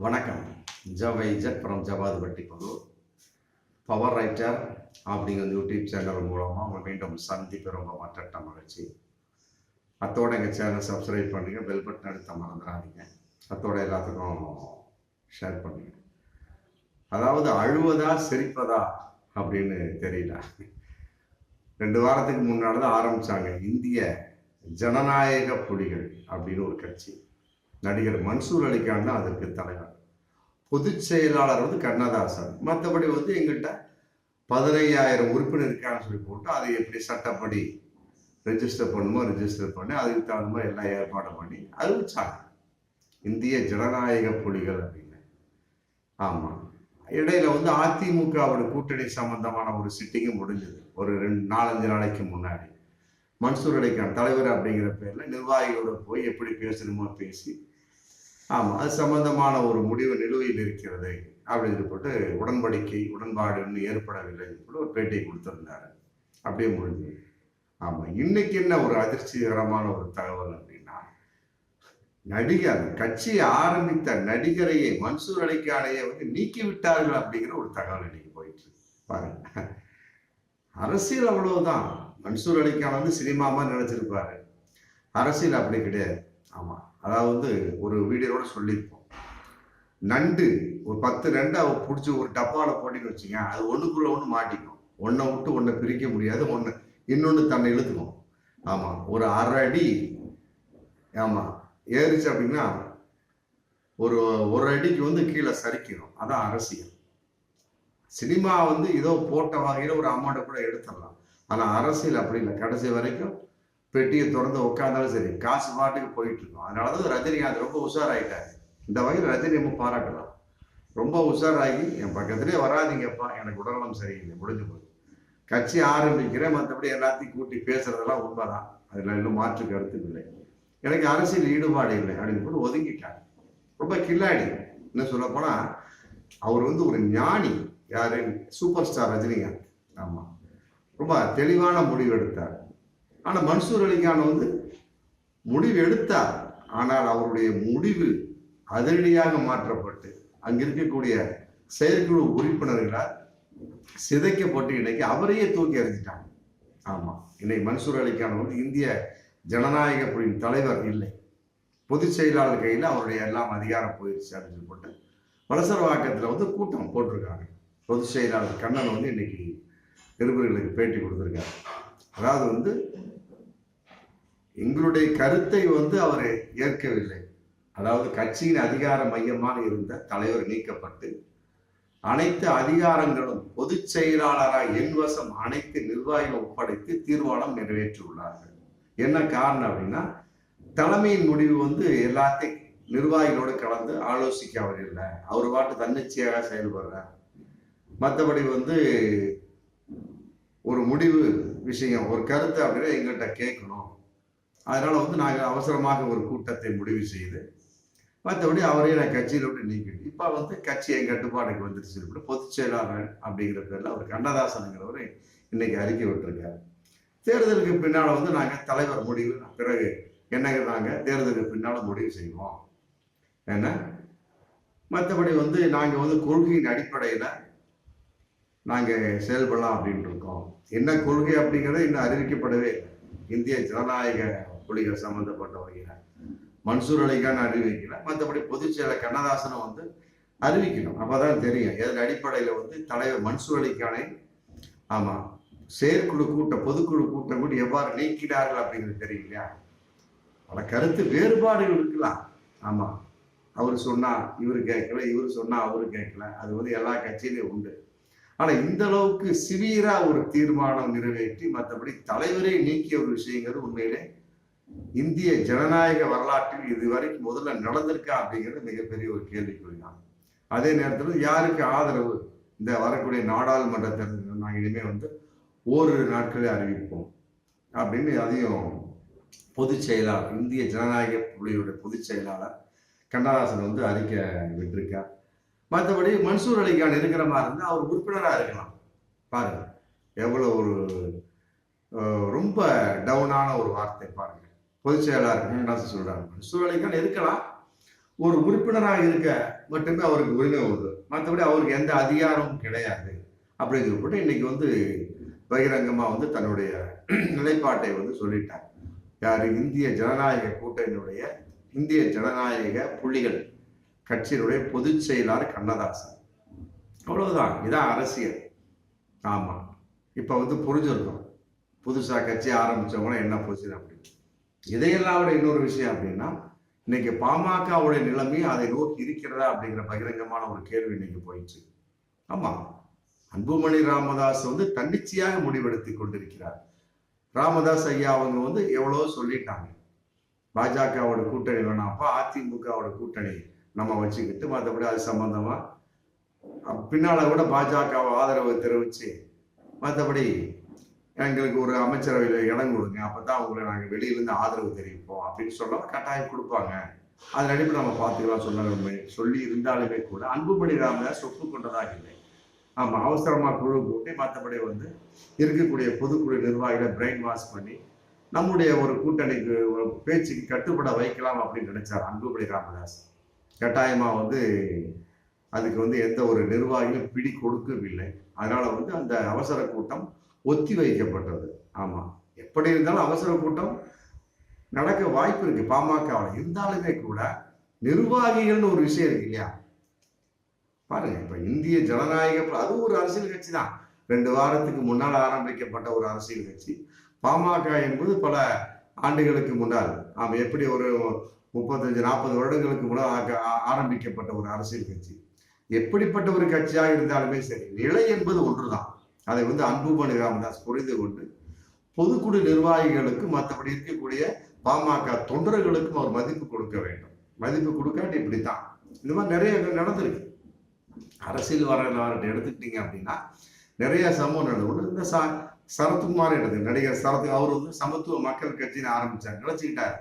வணக்கம். ஜவை ஜட் ஃப்ரம் ஜவாது பட்டிப்பது பவர் ரைட்டர் அப்படிங்கிற யூடியூப் சேனல் மூலமாக உங்களை மீண்டும் சந்திப்பு ரொம்ப மற்ற மகிழ்ச்சி. அத்தோட எங்கள் சேனல் சப்ஸ்கிரைப் பண்ணுங்கள் பெல் பட்டன் அழுத்த மறந்துடாதீங்க. அத்தோட எல்லாத்துக்கும் ஷேர் பண்ணுங்கள் அதாவது அழுவதா சிரிப்பதா அப்படின்னு தெரியல. ரெண்டு வாரத்துக்கு முன்னாடி தான் ஆரம்பிச்சாங்க இந்திய ஜனநாயக புலிகள் அப்படின்னு ஒரு கட்சி. நடிகர் மன்சூர் அலிகான் தான் அதற்கு தலைவர். பொதுச் செயலாளர் வந்து கண்ணதாசன். மற்றபடி வந்து எங்கிட்ட பதினையாயிரம் உறுப்பினர் இருக்கான்னு சொல்லி போட்டு அதை எப்படி சட்டப்படி ரெஜிஸ்டர் பண்ணுமோ ரெஜிஸ்டர் பண்ணி அதுக்கு தகுந்த மாதிரி எல்லாம் ஏற்பாடு பண்ணி அறிவிச்சாங்க. இந்திய ஜனநாயக புலிகள் அப்படின்னு. ஆமாம் இடையில வந்து அதிமுகவோட கூட்டணி சம்பந்தமான ஒரு சிட்டிங்கும் முடிஞ்சது. ஒரு ரெண்டு நாலஞ்சு நாளைக்கு முன்னாடி. மன்சூர் அலிகான் தலைவர் அப்படிங்கிற பேர்ல நிர்வாகிகளோட போய் எப்படி பேசணுமோ பேசி ஆமாம் அது சம்பந்தமான ஒரு முடிவு நிலுவையில் இருக்கிறது அப்படின்னு போட்டு உடன்படிக்கை உடன்பாடு இன்னும் ஏற்படவில்லை கூட ஒரு பேட்டியை கொடுத்துருந்தாரு. அப்படியே முடிஞ்சு ஆமாம் இன்னைக்கு என்ன ஒரு அதிர்ச்சிகரமான ஒரு தகவல் அப்படின்னா நடிகர் கட்சியை ஆரம்பித்த நடிகரையே மன்சூர் அலிகானையை வந்து நீக்கி விட்டார்கள் அப்படிங்கிற ஒரு தகவல் இன்னைக்கு போயிட்டு பாருங்க. அரசியல் அவ்வளவுதான். மன்சூர் அலிகான் வந்து சினிமாமா நினைச்சிருப்பாரு அரசியல் அப்படி கிடையாது. ஆமா அதாவது ஒரு வீடியோட சொல்லியிருப்போம். நண்டு ஒரு பத்து நண்டு அவ பிடிச்சி ஒரு டப்பாவில் போட்டின்னு வச்சுங்க அது ஒன்றுக்குள்ளே ஒன்று மாட்டிக்கும். ஒன்றை விட்டு ஒன்றை பிரிக்க முடியாது ஒன்று இன்னொன்று தன்னை இழுத்துக்கும். ஆமாம் ஒரு அரை அடி ஆமாம் ஏறிச்சு அப்படின்னா ஒரு ஒரு அடிக்கு வந்து கீழே சரிக்கணும். அதான் அரசியல். சினிமா வந்து ஏதோ போட்ட வகையில் ஒரு அமௌண்ட்டை கூட எடுத்துடலாம். ஆனால் அரசியல் அப்படி இல்லை. கடைசி வரைக்கும் பெட்டியை திறந்து உட்காந்தாலும் சரி காசு பாட்டுக்கு போயிட்டு இருக்கோம் அதனால தான் ரஜினிகாந்த் ரொம்ப உஷாராயிட்டாரு. இந்த வகையில் ரஜினி நம்ம பாராட்டலாம். ரொம்ப உஷாராகி என் பக்கத்துலேயே வராதீங்கப்பா எனக்கு உடல்நலம் சரியில்லை முடிஞ்சு போகுது கட்சி ஆரம்பிக்கிறேன் மற்றபடி எல்லாத்தையும் கூட்டி பேசுறதெல்லாம் உண்மைதான். அதில் இன்னும் மாற்று கருத்து இல்லை. எனக்கு அரசியல் ஈடுபாடு இல்லை அப்படின்னு கூட ஒதுங்கிட்டாங்க ரொம்ப கில்லாடி. என்ன சொல்லப்போனால் அவர் வந்து ஒரு ஞானி. யாரு? Super star Rajinikanth. ஆமாம் ரொம்ப தெளிவான முடிவு எடுத்தார். ஆனால் மன்சூர் அலிகான் வந்து முடிவு எடுத்தார். ஆனால் அவருடைய முடிவு அதிரடியாக மாற்றப்பட்டு அங்கே இருக்கக்கூடிய செயற்குழு உறுப்பினர்களால் சிதைக்கப்பட்டு இன்னைக்கு அவரையே தூக்கி எறிஞ்சிட்டாங்க. ஆமாம் இன்னைக்கு மன்சூர் அலிகான் வந்து இந்திய ஜனநாயக குழுவின் தலைவர் இல்லை. பொதுச் செயலாளர் கையில் அவருடைய எல்லாம் அதிகாரம் போயிடுச்சு அப்படின்னு போட்டு வலசரவாக்கத்தில் வந்து கூட்டம் போட்டிருக்காங்க. பொதுச் செயலாளர் கண்ணன் வந்து இன்னைக்கு நிருபர்களுக்கு பேட்டி கொடுத்துருக்காரு. அதாவது வந்து எங்களுடைய கருத்தை வந்து அவர் ஏற்கவில்லை. அதாவது கட்சியின் அதிகார மையமாக இருந்த தலைவர் நீக்கப்பட்டு அனைத்து அதிகாரங்களும் பொதுச் செயலாளராக என் வசம் அனைத்து நிர்வாகிகள் ஒப்படைத்து தீர்மானம் நிறைவேற்றியுள்ளார்கள். என்ன காரணம் அப்படின்னா தலைமையின் முடிவு வந்து எல்லாத்தையும் நிர்வாகிகளோடு கலந்து ஆலோசிக்க அவர் இல்லை. அவர் பாட்டு தன்னிச்சையாக செயல்படுறார். மற்றபடி வந்து ஒரு முடிவு விஷயம் ஒரு கருத்து அப்படின்னு எங்கள்கிட்ட கேட்கணும். அதனால் வந்து நாங்கள் அவசரமாக ஒரு கூட்டத்தை முடிவு செய்து மற்றபடி அவரையும் நான் கட்சியில் விட்டு நீக்கிட்டு இப்போ வந்து கட்சி என் கட்டுப்பாடுக்கு வந்துருச்சு இப்படி பொதுச் செயலாளர் அப்படிங்கிற பேரில் அவர் கண்ணதாசனுங்கிறவர் இன்னைக்கு அறிக்கை விட்டுருக்காரு. தேர்தலுக்கு பின்னால் வந்து நாங்கள் தலைவர் முடிவு பிறகு என்னங்க நாங்கள் தேர்தலுக்கு பின்னால் முடிவு செய்வோம். என்ன? மற்றபடி வந்து நாங்கள் வந்து கொள்கையின் அடிப்படையில் நாங்கள் செயல்படலாம் அப்படின்ட்டு இருக்கோம். என்ன கொள்கை அப்படிங்கிறது இன்னும் அறிவிக்கப்படவே இந்திய ஜனநாயக புலிகள் சம்மந்தப்பட்ட வகையில் மன்சூர் அலிகான் அறிவிக்கல. மற்றபடி பொதுச் செயலர் வந்து அறிவிக்கணும். அப்பதான் தெரியும். எதன் அடிப்படையில் வந்து தலைவர் மன்சூர் அலிகானை ஆமாம் செயற்குழு கூட்டம் பொதுக்குழு கூட்டம் கூட எவ்வாறு நீக்கினார்கள் அப்படிங்கிறது தெரியும் இல்லையா? பல கருத்து வேறுபாடுகள் இருக்கலாம். ஆமாம் அவர் சொன்னா இவர் கேட்கல இவர் சொன்னா அவரு கேட்கல. அது வந்து எல்லா கட்சியிலையும் உண்டு. ஆனா இந்த அளவுக்கு சிவியரா ஒரு தீர்மானம் நிறைவேற்றி மற்றபடி தலைவரை நீக்கிய ஒரு விஷயங்கிறது உண்மையிலே இந்திய ஜனநாயக வரலாற்றில் இதுவரைக்கும் முதல்ல நடந்திருக்கா அப்படிங்கிறது மிகப்பெரிய ஒரு கேள்விக்குறிதான். அதே நேரத்தில் யாருக்கு ஆதரவு? இந்த வரக்கூடிய நாடாளுமன்ற தேர்தல் நாங்கள் இனிமேல் வந்து ஓரிரு நாட்களே அறிவிப்போம் அப்படின்னு அதையும் பொதுச் செயலாளர் இந்திய ஜனநாயக புலியுடைய பொதுச் செயலாளர் கண்ணதாசன் வந்து அறிக்கை விட்டிருக்கார். மற்றபடி மன்சூர் அலிகான் இருக்கிற மாதிரி இருந்தால் அவர் உறுப்பினராக இருக்கலாம். பாருங்க. எவ்வளோ ஒரு ரொம்ப டவுனான ஒரு வார்த்தை பாருங்க. பொதுச் செயலாளர் என்ன சொல்கிறாங்க மன்சூர் அலிகான் இருக்கலாம். ஒரு உறுப்பினராக இருக்க மட்டுமே அவருக்கு உரிமை உண்டு. மற்றபடி அவருக்கு எந்த அதிகாரமும் கிடையாது. அப்படின்னு சொல்லிட்டு இன்னைக்கு வந்து பகிரங்கமாக வந்து தன்னுடைய நிலைப்பாட்டை வந்து சொல்லிட்டார். யார்? இந்திய ஜனநாயக கூட்டணியுடைய இந்திய ஜனநாயக புள்ளிகள். கட்சியினுடைய பொதுச் செயலாளர் கண்ணதாசன். அவ்வளவுதான். இதான் அரசியல். ஆமா. இப்ப வந்து புரிஞ்சிருந்தோம் புதுசா கட்சி ஆரம்பிச்சவங்க என்ன பொசிஷன் அப்படின்னு. இதையெல்லாம் விட இன்னொரு விஷயம் அப்படின்னா இன்னைக்கு பாமகவுடைய நிலைமை அதை நோக்கி இருக்கிறதா அப்படிங்கிற பகிரங்கமான ஒரு கேள்வி இன்னைக்கு போயிடுச்சு. ஆமா. அன்புமணி ராமதாஸ் வந்து தன்னிச்சையாக முடிவெடுத்து கொண்டிருக்கிறார். ராமதாஸ் ஐயா அவங்க வந்து எவ்வளவோ சொல்லிட்டாங்க. பாஜகவோட கூட்டணி வேணாம்ப்பா அதிமுகவோட கூட்டணி. நம்ம வச்சுக்கிட்டு மற்றபடி அது சம்பந்தமா பின்னால் பின்னால கூட பாஜகவை ஆதரவு தெரிவிச்சு மற்றபடி எங்களுக்கு ஒரு அமைச்சரவையில் இடம் கொடுங்க அப்பதான் உங்களை நாங்கள் வெளியிலேருந்து ஆதரவு தெரிவிப்போம் அப்படின்னு சொன்னால் கட்டாயம் கொடுப்பாங்க. அதன் அடிப்படை நம்ம பார்த்துக்கலாம் சொன்ன சொல்லி இருந்தாலுமே கூட அன்புமணி ராமதாஸ் ஒப்புக்கொண்டதாக இல்லை. ஆமாம் அவசரமாக குழு கூட்டி மற்றபடி வந்து இருக்கக்கூடிய பொதுக்குழு நிர்வாகிகளை பிரெயின் வாஷ் பண்ணி நம்முடைய ஒரு கூட்டணிக்கு ஒரு பேச்சுக்கு கட்டுப்பட வைக்கலாம் அப்படின்னு நினைச்சார் அன்புமணி ராமதாஸ் கட்டாயமா வந்து அதுக்கு வந்து எந்த ஒரு நிர்வாகியும் பிடி கொடுக்கவில்லை. அதனால வந்து அந்த அவசர கூட்டம் ஒத்தி வைக்கப்பட்டது. ஆமா. எப்படி இருந்தாலும் அவசர கூட்டம் நடக்க வாய்ப்பு இருக்கு. பாமகவில் இருந்தாலுமே கூட நிர்வாகிகள்னு ஒரு விஷயம் இருக்கு இல்லையா? பாருங்க இப்ப இந்திய ஜனநாயக அது ஒரு அரசியல் கட்சி தான். ரெண்டு வாரத்துக்கு முன்னால் ஆரம்பிக்கப்பட்ட ஒரு அரசியல் கட்சி. பாமக என்பது பல ஆண்டுகளுக்கு முன்னால். ஆமாம் எப்படி ஒரு முப்பத்தஞ்சு நாற்பது வருடங்களுக்கு கூட ஆரம்பிக்கப்பட்ட ஒரு அரசியல் கட்சி. எப்படிப்பட்ட ஒரு கட்சியாக இருந்தாலுமே சரி நிலை என்பது ஒன்றுதான். அதை வந்து அன்புமணி ராமதாஸ் புரிந்து கொண்டு பொதுக்குழு நிர்வாகிகளுக்கும் மற்றபடி இருக்கக்கூடிய பாமக தொண்டர்களுக்கும் அவர் மதிப்பு கொடுக்க வேண்டும். மதிப்பு கொடுக்காட்டி இப்படித்தான். இந்த மாதிரி நிறைய நடந்திருக்கு. அரசியல் வரலாறு எடுத்துக்கிட்டீங்க அப்படின்னா நிறைய சமூகம் நடந்து இந்த ச சரத்குமார் எடுத்து நடிகர் சரத் அவர் வந்து சமத்துவ மக்கள் கட்சின்னு ஆரம்பிச்சார் நினைச்சுக்கிட்டாரு.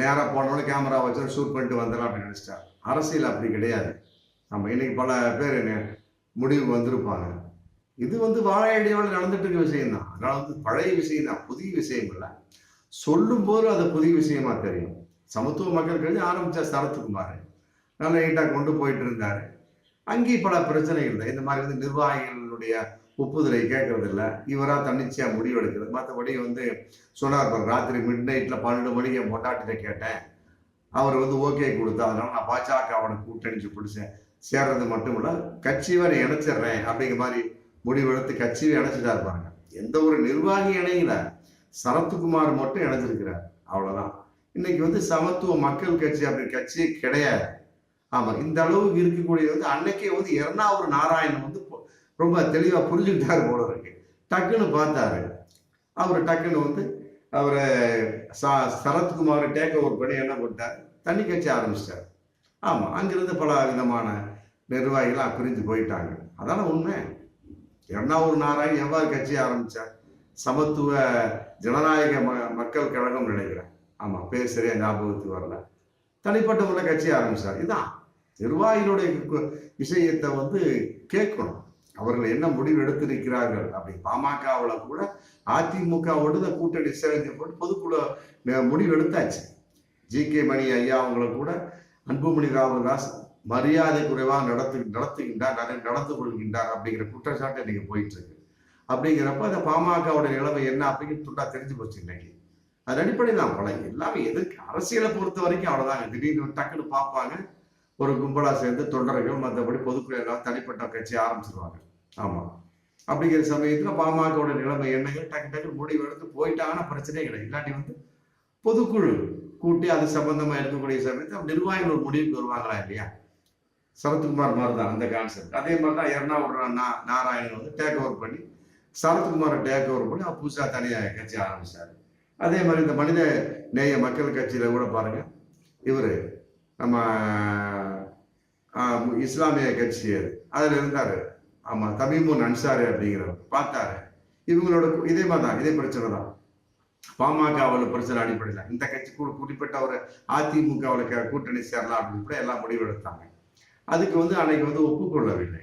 நேராக போனோட கேமரா வச்சு ஷூட் பண்ணிட்டு வந்துடலாம் அப்படின்னு நினைச்சிட்டார் அரசியல் அப்படி கிடையாது. நம்ம இன்னைக்கு பல பேர் என்ன முடிவு வந்திருப்பாங்க. இது வந்து வாழ நடந்துட்டு இருக்க விஷயம் தான் அதனால வந்து பழைய விஷயம் தான் புதிய விஷயம் இல்லை. சொல்லும் போது அது புதிய விஷயமா தெரியும். சமத்துவ மக்கள் கட்சி ஆரம்பிச்சா சரத்குமார் நல்ல நீட்டாக கொண்டு போயிட்டு இருந்தார். அங்கேயும் பல பிரச்சனைகள் தான். இந்த மாதிரி வந்து நிர்வாகிகளுடைய ஒப்புதலை கேட்கறது இல்லை இவரா முடிவு முடிவெடுக்கிறது. மற்றபடி வந்து சொன்னார் பாரு, ராத்திரி மிட் நைட்டில் பன்னெண்டு மணிக்கு என் பொட்டாட்டிட்ட கேட்டேன். அவர் வந்து ஓகே கொடுத்தா அதனால நான் பாஜக அவனை கூட்டணிச்சு பிடிச்சேன். சேர்றது மட்டும் இல்லை கட்சி வரை இணைச்சிடுறேன் அப்படிங்கிற மாதிரி முடிவெடுத்து கட்சியை இணைச்சிட்டா பாருங்க. எந்த ஒரு நிர்வாகி இணையில. சரத்குமார் மட்டும் இணைஞ்சிருக்கிறார். அவ்வளோதான் இன்னைக்கு வந்து சமத்துவ மக்கள் கட்சி அப்படி கட்சியே கிடையாது. ஆமாம் இந்த அளவுக்கு இருக்கக்கூடியது வந்து அன்னைக்கே வந்து எர்ணாவூர் நாராயணன் வந்து ரொம்ப தெளிவாக புரிஞ்சுக்கிட்டாரு போல இருக்கு. டக்குன்னு பார்த்தாரு. அவர் டக்குன்னு வந்து அவரை சா சரத்குமார் டேக் ஓவர் பண்ணி என்ன பண்ணிட்டார்? தண்ணி கட்சி ஆரம்பிச்சிட்டார். ஆமாம் அங்கிருந்து பல விதமான நிர்வாகிகளாம் பிரிஞ்சு போயிட்டாங்க. அதான உண்மை. எர்ணாவூர் நாராயண் எவ்வாறு கட்சி ஆரம்பித்தார் சமத்துவ ஜனநாயக ம மக்கள் கழகம் நினைக்கிறேன். ஆமாம் பேர் சரியாக ஞாபகத்துக்கு வரல. தனிப்பட்ட முறை கட்சி ஆரம்பித்தார் இதுதான் நிர்வாகிகளுடைய விஷயத்தை வந்து கேட்கணும். அவர்கள் என்ன முடிவு எடுத்திருக்கிறார்கள் அப்படி பாமகவில் கூட அதிமுகவோடு இந்த கூட்டணி சேர்ந்து போட்டு பொதுக்குழு முடிவு எடுத்தாச்சு. ஜி. கே. மணி ஐயா அவங்கள கூட அன்புமணி ராமதாஸ் மரியாதை குறைவாக நடத்து நடத்துகின்றார் நடந்து கொள்கின்றார் அப்படிங்கிற குற்றச்சாட்டு இன்னைக்கு போயிட்டு இருக்கு அப்படிங்கிறப்ப அந்த பாமகவோட நிலைமை என்ன அப்படின்னு துண்டா தெரிஞ்சு போச்சு இன்னைக்கு. அது அடிப்படை தான் பல எல்லாமே எதுக்கு அரசியலை பொறுத்த வரைக்கும் அவ்வளோதாங்க திடீர்னு டக்குன்னு பார்ப்பாங்க. ஒரு கும்பலாக சேர்ந்து தொண்டர்கள் மற்றபடி பொதுக்குழு எல்லாம் தனிப்பட்ட கட்சி ஆரம்பிச்சிருவாங்க. ஆமாம் அப்படிங்கிற சமயத்தில் பாமகவோட நிலைமை என்னங்க டக்கு டக்கு முடிவு எடுத்து போயிட்டாங்கன்னா பிரச்சனையே கிடையாது. இல்லாட்டி வந்து பொதுக்குழு கூட்டி அது சம்பந்தமாக இருக்கக்கூடிய சமயத்தில் நிர்வாகிகள் ஒரு முடிவுக்கு வருவாங்களா இல்லையா? சரத்குமார் மாதிரி தான் அந்த கான்செப்ட் அதே மாதிரி தான் எர்ணாகுள நா நாராயணன் வந்து டேக் ஓவர் பண்ணி சரத்குமாரை டேக் ஓவர் பண்ணி அவர் புதுசாக தனியாக கட்சி ஆரம்பித்தார் அதே மாதிரி இந்த மனித நேய மக்கள் கட்சியில் கூட பாருங்கள் இவர் நம்ம இஸ்லாமிய கட்சி அது. அதில் இருந்தார். ஆமாம் தமிமுன் அன்சாரி அப்படிங்கிறவர். பார்த்தாரு. இவங்களோட இதே மாதிரி தான் இதே பிரச்சனை தான். பாமகவில் பிரச்சனை அடிப்படையில். இந்த கட்சி கூட குறிப்பிட்ட ஒரு அதிமுகவில் கூட்டணி சேரலாம் அப்படின்னு கூட எல்லாம் முடிவு எடுத்தாங்க அதுக்கு வந்து அன்னைக்கு வந்து ஒப்புக்கொள்ளவில்லை.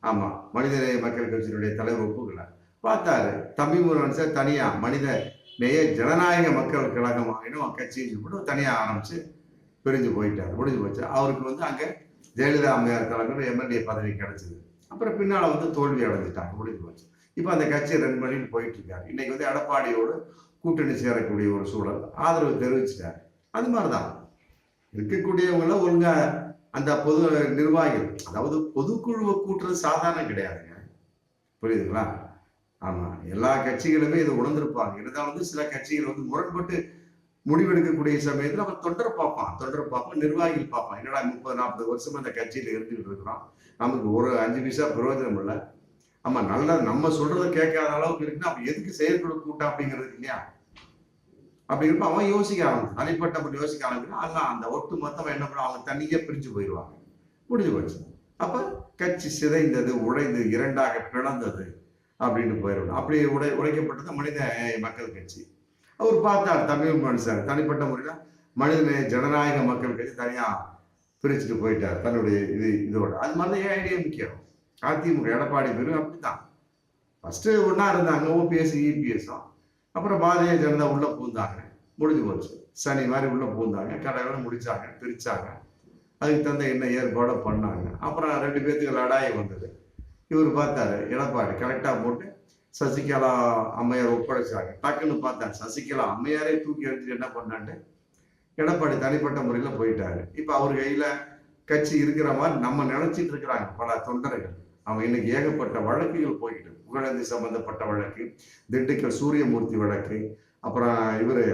ஆமாம் மனிதநேய மக்கள் கட்சியினுடைய தலைவர் ஒப்புக்கொள்ள பார்த்தாரு. தமிமுன் அன்சார் தனியாக மனித நேய ஜனநாயக மக்கள் கழகம் ஆகிடும் கட்சின்னு சொல்லிட்டு தனியாக ஆரம்பித்து பிரிஞ்சு போயிட்டார். முடிஞ்சு போச்சு. அவருக்கு வந்து அங்கே ஜெயலலிதா அம்மையார் தலைமையில் எம்எல்ஏ பதவி கிடைச்சிது. அப்புறம் பின்னால் வந்து தோல்வி அடைஞ்சிட்டாங்க முடிஞ்சு போச்சு. இப்போ அந்த கட்சியை ரன் பண்ணிட்டு போயிட்டு இருக்காரு இன்னைக்கு வந்து எடப்பாடியோடு கூட்டணி சேரக்கூடிய ஒரு சூழல் ஆதரவு தெரிவிச்சிட்டாரு. அது மாதிரி தான் இருக்கக்கூடியவங்கள ஒழுங்கா அந்த பொது நிர்வாகிகள் அதாவது பொதுக்குழுவை கூட்டுறது சாதாரண கிடையாதுங்க. புரியுதுங்களா? ஆமாம் எல்லா கட்சிகளுமே இதை உணர்ந்திருப்பாங்க. இருந்தாலும் வந்து சில கட்சிகள் வந்து முரண்பட்டு முடிவெடுக்கக்கூடிய சமயத்துல அவன் தொண்டர் பார்ப்பான். தொண்டர் பார்ப்பான் நிர்வாகிகள் பார்ப்பான். என்னடா முப்பது நாற்பது வருஷமா அந்த கட்சியில இருந்துகிட்டு இருக்கிறோம். நமக்கு ஒரு அஞ்சு பைசா பிரயோஜனம் இல்லை. ஆமா நல்ல நம்ம சொல்றதை கேட்காத அளவுக்கு இருக்குன்னா அப்ப எதுக்கு செயற்குழு கூட்டம் அப்படிங்கிறது இல்லையா? அப்படிங்கிறப்ப அவன் யோசிக்க ஆரம்பிச்சு தனிப்பட்ட முறை யோசிக்க ஆரம்பிச்சுன்னா அதெல்லாம் அந்த ஒட்டு மொத்தம் என்ன பண்ண அவங்க தனியே பிரிஞ்சு போயிடுவாங்க முடிஞ்சு போச்சு. அப்ப கட்சி சிதைந்தது உடைந்தது இரண்டாக பிளந்தது அப்படின்னு போயிடும் அப்படி உடை உடைக்கப்பட்டது மனித மக்கள் கட்சி. அவர் பார்த்தார் தமிழ் மனுஷன். தனிப்பட்ட முறையில் மனிதநேய ஜனநாயக மக்கள் கட்சி தனியாக பிரிச்சுட்டு போயிட்டார் தன்னுடைய இது இதோட. அது மாதிரி தான் ஐடியா முக்கியம். அதிமுக எடப்பாடி பேரும் அப்படித்தான். ஃபர்ஸ்ட் ஒன்றா இருந்தாங்க ஓபிஎஸ் இபிஎஸும் அப்புறம் பாரதிய ஜனதா உள்ள பூந்தாங்க முடிஞ்சு போச்சு. சனி மாதிரி உள்ள பூந்தாங்க கடையோட முடிச்சாங்க பிரிச்சாங்க. அதுக்கு தகுந்த என்ன ஏற்பாடோ பண்ணாங்க. அப்புறம் ரெண்டு பேர்த்துக்கு லடாய் வந்தது. இவர் பார்த்தாரு எடப்பாடி கரெக்டாக போட்டு சசிகலா அம்மையார் ஒப்படைச்சாங்க. டக்குன்னு பார்த்தேன். சசிகலா அம்மையாரே தூக்கி எடுத்துட்டு என்ன பண்ணான்ட்டு எடப்பாடி தனிப்பட்ட முறையில் போயிட்டாரு. இப்போ அவர் கையில் கட்சி இருக்கிற மாதிரி நம்ம நினைச்சிட்டு இருக்கிறாங்க. பல தொண்டர்கள். அவன் இன்னைக்கு ஏகப்பட்ட வழக்குகள் போயிட்டு புகழந்தி சம்பந்தப்பட்ட வழக்கு திண்டுக்கல் சூரியமூர்த்தி வழக்கு அப்புறம் இவர்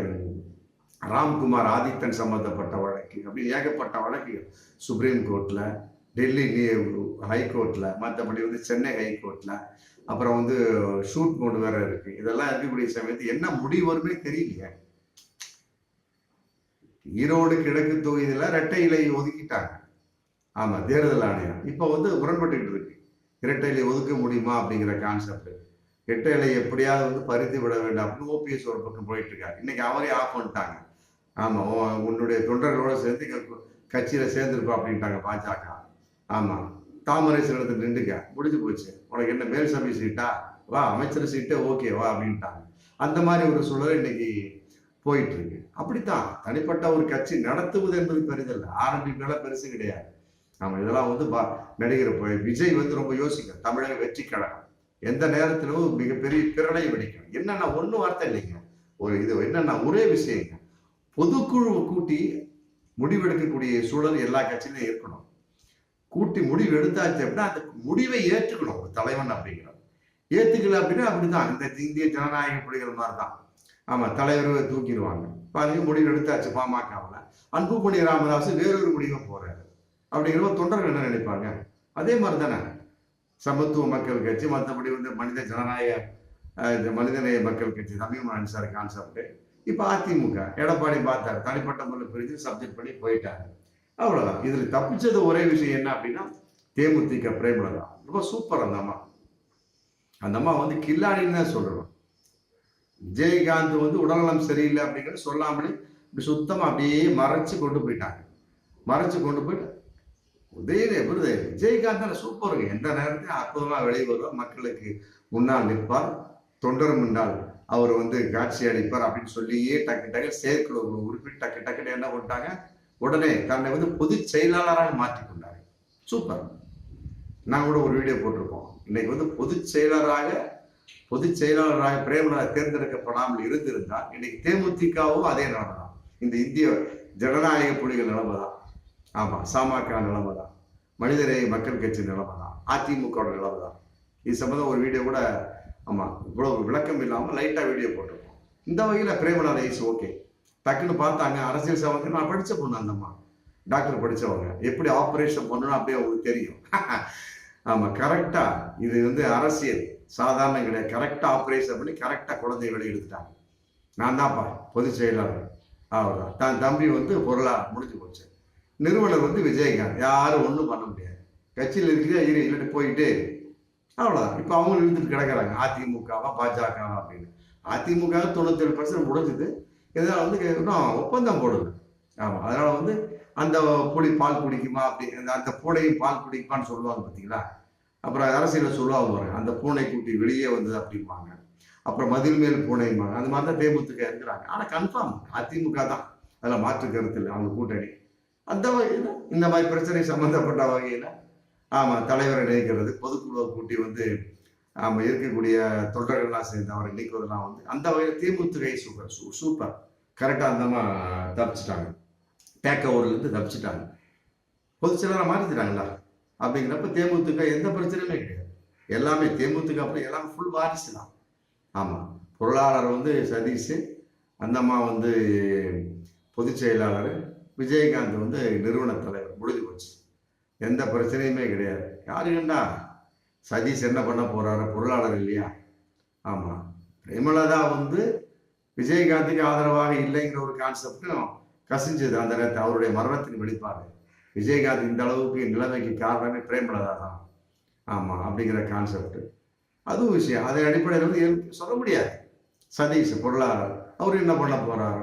ராம்குமார் ஆதித்தன் சம்பந்தப்பட்ட வழக்கு அப்படி ஏகப்பட்ட வழக்குகள். சுப்ரீம் கோர்ட்டில் டெல்லி ஹைகோர்ட்டில் மற்றபடி வந்து சென்னை ஹைகோர்ட்டில் அப்புறம் வந்து ஷூட் மோடு வேற இருக்கு. இதெல்லாம் இருக்கக்கூடிய சமயத்து என்ன முடிவு வருமே தெரியலையே. ஈரோடு கிழக்கு தொகுதியில இரட்டை இலை ஒதுக்கிட்டாங்க. ஆமா தேர்தல் ஆணையம். இப்போ வந்து முரண்பட்டுக்கிட்டு இருக்கு. இரட்டை இலை ஒதுக்க முடியுமா அப்படிங்கிற கான்செப்ட் இரட்டை இலை எப்படியாவது வந்து பறித்து விட வேண்டாம் அப்படின்னு ஓபிஎஸ் ஒரு பக்கம் போயிட்டு இருக்காரு. இன்னைக்கு அவரே ஆஃப் பண்ணிட்டாங்க. ஆமா உன்னுடைய தொண்டர்களோட சேர்ந்து கட்சியில சேர்ந்துருப்பா அப்படின்ட்டாங்க பாஜக. ஆமா. தாமரை சிலத்தில் நின்றுக்க. முடிஞ்சு போச்சு. உனக்கு என்ன மேல் சபை சீட்டா? வா அமைச்சர் சீட்டே ஓகே வா அப்படின்ட்டாங்க. அந்த மாதிரி ஒரு சூழல் இன்னைக்கு போயிட்டு இருக்கு அப்படித்தான். தனிப்பட்ட ஒரு கட்சி நடத்துவது என்பது பெரிதல்ல. ஆரம்பிக்கல பெருசு கிடையாது. நம்ம இதெல்லாம் வந்து நடிகர் போய் விஜய் வந்து ரொம்ப யோசிக்கும் தமிழக வெற்றி கழகம். எந்த நேரத்திலும் மிகப்பெரிய பிறனை வெடிக்கும். என்னன்னா ஒண்ணு வார்த்தை இல்லைங்க. ஒரு இது என்னன்னா ஒரே விஷயங்க. பொதுக்குழுவை கூட்டி முடிவெடுக்கக்கூடிய சூழல் எல்லா கட்சியிலும் இருக்கணும் கூட்டி முடிவு எடுத்தாச்சு அப்படின்னா அந்த முடிவை ஏற்றுக்கணும். ஒரு தலைவன் அப்படிங்கிறோம் ஏற்றுக்கல அப்படின்னா அப்படிதான் இந்த இந்திய ஜனநாயக பிள்ளைகள் மாதிரி தான் ஆமா தலைவரை தூக்கிடுவாங்க. பாருங்க முடிவு எடுத்தாச்சு பாமகவில் அன்புமணி ராமதாஸ் வேறொரு முடிவை போறாரு. அப்படிங்கிறப்ப தொண்டர்கள் என்ன நினைப்பாங்க? அதே மாதிரி தானே சமத்துவ மக்கள் கட்சி மற்றபடி வந்து மனித ஜனநாயக மனிதநேய மக்கள் கட்சி தமிழ் அன்சாரி கான்செப்ட் இப்போ அதிமுக எடப்பாடி பார்த்தார். தனிப்பட்ட முறையில் பிரித்து சப்ஜெக்ட் பண்ணி போயிட்டாரு. அவ்வளோதான் இதில் தப்பிச்சது ஒரே விஷயம் என்ன அப்படின்னா தேமுதிக பிரேமலதா. ரொம்ப சூப்பர் அந்த அம்மா. அந்த அம்மா வந்து கில்லாடின்னு தான் சொல்கிறோம் விஜயகாந்த் வந்து உடல்நலம் சரியில்லை அப்படிங்கிறது சொல்லாமலே இப்படி சுத்தமாக அப்படியே மறைச்சு கொண்டு போயிட்டாங்க. மறைச்சு கொண்டு போயிட்டு உதயதே விருதே விஜயகாந்த் தானே சூப்பருங்க எந்த நேரத்தையும் அற்புதமாக வெளியே வருவார் மக்களுக்கு முன்னால் நிற்பார். தொண்டர் முன்னால் அவர் வந்து காட்சி அளிப்பார் அப்படின்னு சொல்லியே டக்கு டக்கு செயற்குழு உறுப்பினர் டக்கு டக்குன்னு என்ன பண்ணிட்டாங்க? உடனே தன்னை வந்து பொதுச் செயலாளராக மாற்றி கொண்டார். சூப்பர் நான் கூட ஒரு வீடியோ போட்டிருக்கோம். இன்னைக்கு வந்து பொதுச் செயலராக பொதுச் செயலாளராக பிரேமலா தேர்ந்தெடுக்கப்படாமல் இருந்திருந்தால் இன்னைக்கு தேமுதிகவும் அதே நிலைமை தான் இந்த இந்திய ஜனநாயக புலிகள் நிலைமை தான் ஆமாம் சாமாக்கா நிலைமை தான் மனிதநேய மக்கள் கட்சி நிலைமை தான் அதிமுகவோட நிலைமை தான் இது சம்மந்தம் ஒரு வீடியோ கூட ஆமாம் இவ்வளவு விளக்கம் இல்லாமல் லைட்டாக வீடியோ போட்டிருக்கோம். இந்த வகையில் பிரேமலா ரைஸ் ஓகே டக்குன்னு பார்த்தாங்க அரசியல் சேவைக்கு நான் படிச்ச பொண்ணு அந்த அம்மா. டாக்டர் படிச்சவங்க. எப்படி ஆபரேஷன் பண்ணணும் அப்படியே அவங்களுக்கு தெரியும். ஆமா கரெக்டா இது வந்து அரசியல். சாதாரண கிடையாது. கரெக்டா ஆபரேஷன் பண்ணி கரெக்டா குழந்தைய வெளியே எடுத்துட்டாங்க நான் தான்ப்பா பொதுச் செயலாளர். அவ்வளோதான் தான் தம்பி வந்து பொருளாளர் முடிஞ்சு போச்சு. நிறுவனர் வந்து விஜயகாந்த். யாரும் ஒன்றும் பண்ண முடியாது. கட்சியில் இருக்கிறதா இரு இல்லாட்டி போயிட்டு அவ்வளோதான் இப்போ அவங்க இழுத்துட்டு கிடக்கிறாங்க. அதிமுகவா பாஜகவா அப்படின்னு. அதிமுக தொண்ணூத்தேழு பர்சன்ட் முடிஞ்சது. இதனால் வந்து இன்னும் ஒப்பந்தம் போடுது ஆமாம் அதனால் வந்து அந்த புலி பால் குடிக்குமா அப்படி அந்த அந்த பூனையும் பால் குடிக்குமான்னு சொல்லுவாங்க பார்த்தீங்களா அப்புறம் அரசியலில் சொல்லுவாங்க பாருங்க அந்த பூனை கூட்டி வெளியே வந்தது அப்படிம்பாங்க அப்புறம் மதில் மேல் பூனைம்பாங்க அந்த மாதிரி தான் தேமுதிக இருக்கிறாங்க. ஆனால் கன்ஃபார்ம் அதிமுக தான். அதில் மாற்று கருத்து இல்லை அவங்க கூட்டணி. அந்த வகையில் இந்த மாதிரி பிரச்சனை சம்மந்தப்பட்ட வகையில் ஆமாம் தலைவரை நினைக்கிறது பொதுக்குழுவை கூட்டி வந்து ஆமாம் இருக்கக்கூடிய தொண்டர்கள்லாம் சேர்ந்து அவரை நீக்குவதெல்லாம் வந்து அந்த வகையில் தீமுத்துகை சூப்பர் சூ சூப்பர் கரெக்டாக அந்தமாக தப்பிச்சிட்டாங்க. டேக் ஓவர்லேருந்து தப்பிச்சிட்டாங்க. பொதுச் செயலராக மாற்றிட்டாங்களா அப்படிங்கிறப்ப தேமுதிக எந்த பிரச்சனையுமே கிடையாது. எல்லாமே தேமுதிக அப்படி எல்லாமே ஃபுல் வாரிசு தான். ஆமாம் பொருளாளர் வந்து சதீஷ் அந்தம்மா வந்து பொதுச் செயலாளர் விஜயகாந்த் வந்து நிறுவன தலைவர் முடிஞ்சு போச்சு. எந்த பிரச்சனையுமே கிடையாது. யாருங்கண்டா சதீஷ் என்ன பண்ண போறாரு? பொருளாளர் இல்லையா? ஆமாம் பிரேமலதா வந்து விஜயகாந்துக்கு ஆதரவாக இல்லைங்கிற ஒரு கான்செப்டும் கசிஞ்சது அந்த நேரத்தில். அவருடைய மரணத்தின் வெளிப்பாடு. விஜயகாந்த் இந்த அளவுக்கு நிலைமைக்கு காரணமே பிரேமலதா தான். ஆமாம் அப்படிங்கிற கான்செப்ட் அதுவும் விஷயம். அதன் அடிப்படையில் வந்து சொல்ல முடியாது. சதீஷ் பொருளாளர். அவர் என்ன பண்ண போறாரோ?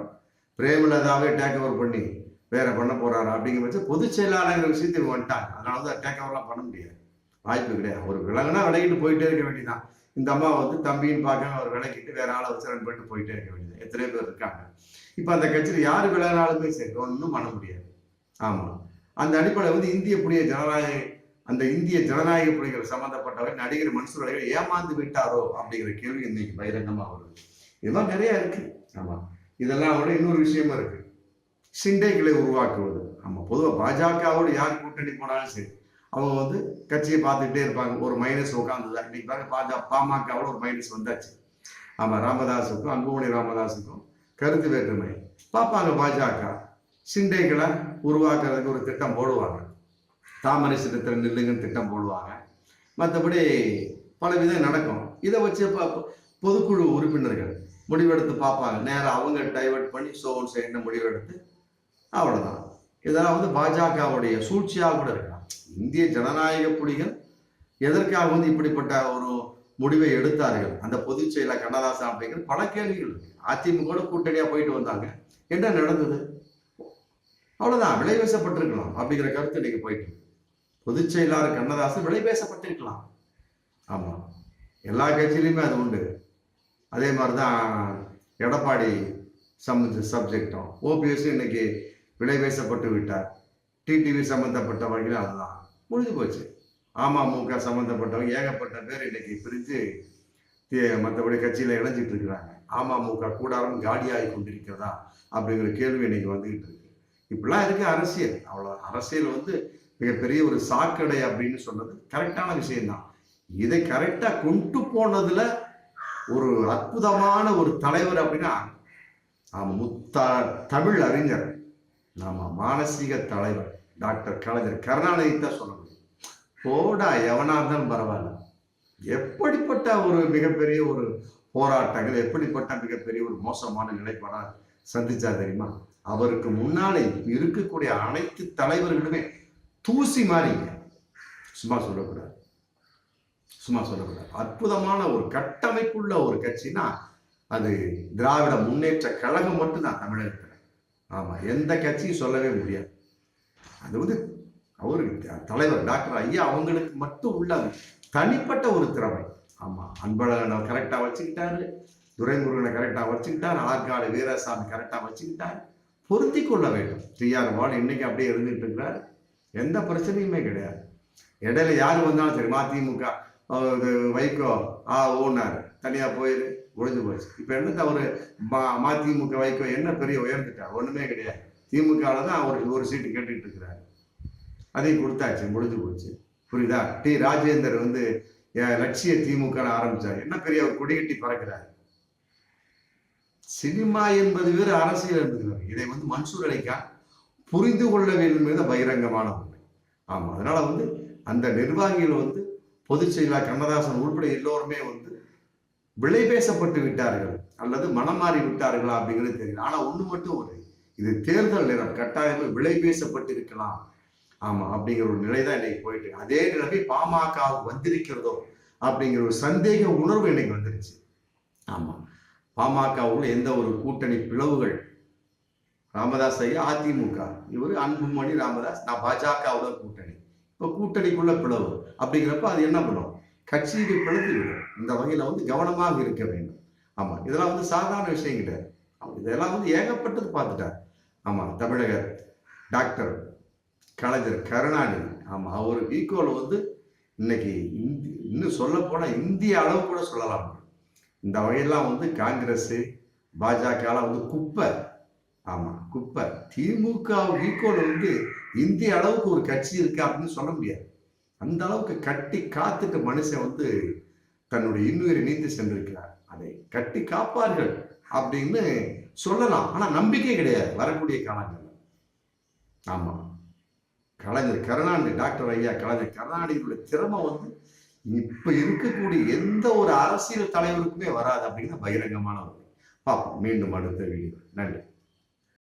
பிரேமலதாவே டேக் ஓவர் பண்ணி வேற பண்ண போறாரா? அப்படிங்கிற பட்சம் பொதுச் செயலாளர் விஷயத்துக்கு வந்துட்டாங்க. அதனால தான் டேக் ஓவர்லாம் பண்ண முடியாது. வாய்ப்பு கிடையாது. ஒரு விலங்குனா விலகிட்டு போயிட்டே இருக்க வேண்டியதான் இந்த அம்மா வந்து தம்பின்னு பார்க்காம அவர் விலகிட்டு வேற ஆளை வச்சு ரன் பண்ணிட்டு போயிட்டே இருக்க வேண்டியது எத்தனை பேர் இருக்காங்க. இப்போ அந்த கட்சியில் யார் விலகினாலுமே சரி ஒன்றும் பண்ண முடியாது. ஆமாம் அந்த அடிப்படையில் வந்து இந்திய புதிய ஜனநாயக அந்த இந்திய ஜனநாயக புலிகள் சம்பந்தப்பட்டவர் நடிகர் மன்சூர் அலிகள் ஏமாந்து விட்டாரோ அப்படிங்கிற கேள்வி இன்னைக்கு பகிரங்கமாக வருது. இதெல்லாம் நிறைய இருக்கு. ஆமாம் இதெல்லாம் விட இன்னொரு விஷயமா இருக்கு. சிண்டைகளை உருவாக்குவது. ஆமாம் பொதுவாக பாஜகவோடு யார் கூட்டணி போனாலும் சரி அவங்க வந்து கட்சியை பார்த்துக்கிட்டே இருப்பாங்க. ஒரு மைனஸ் உட்காந்துதான் இன்னைக்கு பாருங்க பாஜக பாமகவோட ஒரு மைனஸ் வந்தாச்சு. ஆமா ராமதாஸுக்கும் அன்புமணி ராமதாஸுக்கும் கருத்து வேற்றுமை. பார்ப்பாங்க பாஜக. சிண்டைகளை உருவாக்குறதுக்கு ஒரு திட்டம் போடுவாங்க. தாமரை சின்னத்தில் நில்லுங்கன்னு திட்டம் போடுவாங்க. மற்றபடி பல விதம் நடக்கும். இதை வச்சு பொதுக்குழு உறுப்பினர்கள் முடிவெடுத்து பார்ப்பாங்க. நேரம் அவங்க டைவர்ட் பண்ணி சோன் என்ன முடிவெடுத்து அவ்வளோதான் இதெல்லாம் வந்து பாஜகவுடைய சூழ்ச்சியாக கூட இருக்கலாம். இந்திய ஜனநாயக புலிகள் எதற்காக வந்து இப்படிப்பட்ட ஒரு முடிவை எடுத்தார்கள்? அந்த பொதுச் செயலர் கண்ணதாசன் அப்படிங்கிற பல கேள்விகள் அதிமுக கூட்டணியா போயிட்டு வந்தாங்க. என்ன நடந்தது? அவ்வளவுதான். விலை பேசப்பட்டிருக்கலாம் அப்படிங்கிற கருத்து இன்னைக்கு போயிட்டு பொதுச் செயலாளர் கண்ணதாசன் விலை பேசப்பட்டிருக்கலாம் ஆமா. எல்லா கட்சியிலுமே அது உண்டு. அதே மாதிரிதான் எடப்பாடி சம்மந்த சப்ஜெக்டும். ஓபிஎஸ் இன்னைக்கு விலை பேசப்பட்டு விட்டார். டிடிவி சம்மந்தப்பட்ட வகையில் அதுதான். முடிஞ்சு போச்சு. அமமுக சம்மந்தப்பட்டவங்க ஏகப்பட்ட பேர் இன்னைக்கு பிரிஞ்சு தே- மற்றபடி கட்சியில் இணைஞ்சிட்டு இருக்கிறாங்க. அமமுக கூடாரம் காலியாகி கொண்டிருக்கிறதா அப்படிங்கிற கேள்வி இன்னைக்கு வந்துகிட்டு இருக்கு. இப்படிலாம் இருக்கு அரசியல். அவ்வளோ அரசியல் வந்து மிகப்பெரிய ஒரு சாக்கடை அப்படின்னு சொன்னது கரெக்டான விஷயம்தான். இதை கரெக்டாக கொண்டு போனதுல ஒரு அற்புதமான ஒரு தலைவர் அப்படின்னா ஆமாம் முத்தா தமிழ் அறிஞர். நம்ம மானசீக தலைவர். டாக்டர் கலைஞர் கருணாநிதி தான் சொல்ல முடியும். போடா எவனா இருந்தாலும் பரவாயில்ல. எப்படிப்பட்ட ஒரு மிகப்பெரிய ஒரு போராட்டங்கள் எப்படிப்பட்ட மிகப்பெரிய ஒரு மோசமான நிலைப்பாடா சந்திச்சா தெரியுமா? அவருக்கு முன்னாலே இருக்கக்கூடிய அனைத்து தலைவர்களுமே தூசி மாறிங்க. சும்மா சொல்லக்கூடாது. சும்மா சொல்லக்கூடாது. அற்புதமான ஒரு கட்டமைப்புள்ள ஒரு கட்சினா அது திராவிட முன்னேற்ற கழகம் மட்டும்தான் தமிழகத்தில். ஆமாம் எந்த கட்சியும் சொல்லவே முடியாது. அது வந்து அவருக்கு தலைவர் டாக்டர் ஐயா அவங்களுக்கு மட்டும் உள்ள தனிப்பட்ட ஒரு திறமை. ஆமா அன்பழகனை கரெக்டா வச்சுக்கிட்டாரு துரைமுருகனை கரெக்டா வச்சுக்கிட்டாரு ஆற்காடு வீரசாமி கரெக்டா வச்சுக்கிட்டாரு. பொருத்தி கொள்ள வேண்டும். டிஆர் வால் இன்னைக்கு அப்படியே இருந்துட்டு இருக்கிறார். எந்த பிரச்சனையுமே கிடையாது. இடையில யார் வந்தாலும் சரி மதிமுக இது வைகோ ஆ ஓனார் தனியா போயிரு ஒழிஞ்சு போச்சு. இப்ப என்ன அவரு ம- மதிமுக வைகோ என்ன பெரிய உயர்ந்துட்டா ஒண்ணுமே கிடையாது. திமுகவில் தான் அவருக்கு ஒரு சீட்டு கேட்டுக்கிட்டு இருக்கிறாரு அதையும் கொடுத்தாச்சு முடிஞ்சு போச்சு. புரியுதா? டி ராஜேந்தர் வந்து லட்சிய திமுக ஆரம்பிச்சார். என்ன பெரிய அவர் கொடிகட்டி பறக்கிறாரு. சினிமா என்பது வேறு அரசியல் என்பது வேறு. இதை வந்து மன்சூர் அலைக்கா புரிந்து கொள்ள வேண்டும் என்பது பகிரங்கமான உண்மை. ஆமாம் அதனால வந்து அந்த நிர்வாகிகள் வந்து பொதுச் செயலாளர் கண்ணதாசன் உள்பட எல்லோருமே வந்து விலை பேசப்பட்டு விட்டார்கள். அல்லது மனம் மாறி விட்டார்களா அப்படிங்கிறது தெரியல. ஆனால் ஒன்று மட்டும் ஒரு இது தேர்தல் நேரம் கட்டாயமாக விலை பேசப்பட்டிருக்கலாம் ஆமா அப்படிங்கிற ஒரு நிலை தான் இன்னைக்கு போயிட்டு அதே நிலைமை பாமக வந்திருக்கிறதோ அப்படிங்கிற ஒரு சந்தேக உணர்வு இன்னைக்கு வந்துருச்சு. ஆமா பாமகவுக்குள்ள எந்த ஒரு கூட்டணி பிளவுகள்? ராமதாஸ் ஐயா அதிமுக. இவர் அன்புமணி ராமதாஸ் நான் பாஜகவோட கூட்டணி. இப்போ கூட்டணிக்குள்ள பிளவு. அப்படிங்கிறப்ப அது என்ன பண்ணும்? கட்சியை பிளந்து விடும். இந்த வகையில வந்து கவனமாக இருக்க வேண்டும். ஆமா இதெல்லாம் வந்து சாதாரண விஷயம் கிடையாது இதெல்லாம் வந்து ஏகப்பட்டது பார்த்துட்டார். ஆமாம் தமிழக டாக்டர் கலைஞர் கருணாநிதி. ஆமாம் அவர் ஈக்குவல் வந்து இன்னைக்கு இந்தி இன்னும் சொல்லப்போனால் இந்திய அளவு கூட சொல்லலாம். இந்த வகையெல்லாம் வந்து காங்கிரஸ் பாஜகலாம் வந்து குப்பை. ஆமாம் குப்பை. திமுக ஈக்குவல் வந்து இந்திய அளவுக்கு ஒரு கட்சி இருக்கு அப்படின்னு சொல்ல முடியாது. அந்த அளவுக்கு கட்டி காத்துட்டு மனுஷன் வந்து தன்னுடைய இன்னுயிரை நீந்து சென்றிருக்கிறார். அதை கட்டி காப்பார்கள் அப்படின்னு சொல்லலாம். ஆனால் நம்பிக்கை கிடையாது. வரக்கூடிய காலங்கள்ல. ஆமாம் கலைஞர் கருணாநிதி டாக்டர் ஐயா கலைஞர் கருணாநிதியுடைய திறமை வந்து இப்போ இருக்கக்கூடிய எந்த ஒரு அரசியல் தலைவருக்குமே வராது அப்படிங்கிற பகிரங்கமான ஒரு பார்ப்போம். மீண்டும் அடுத்த வீடியோ நன்றி.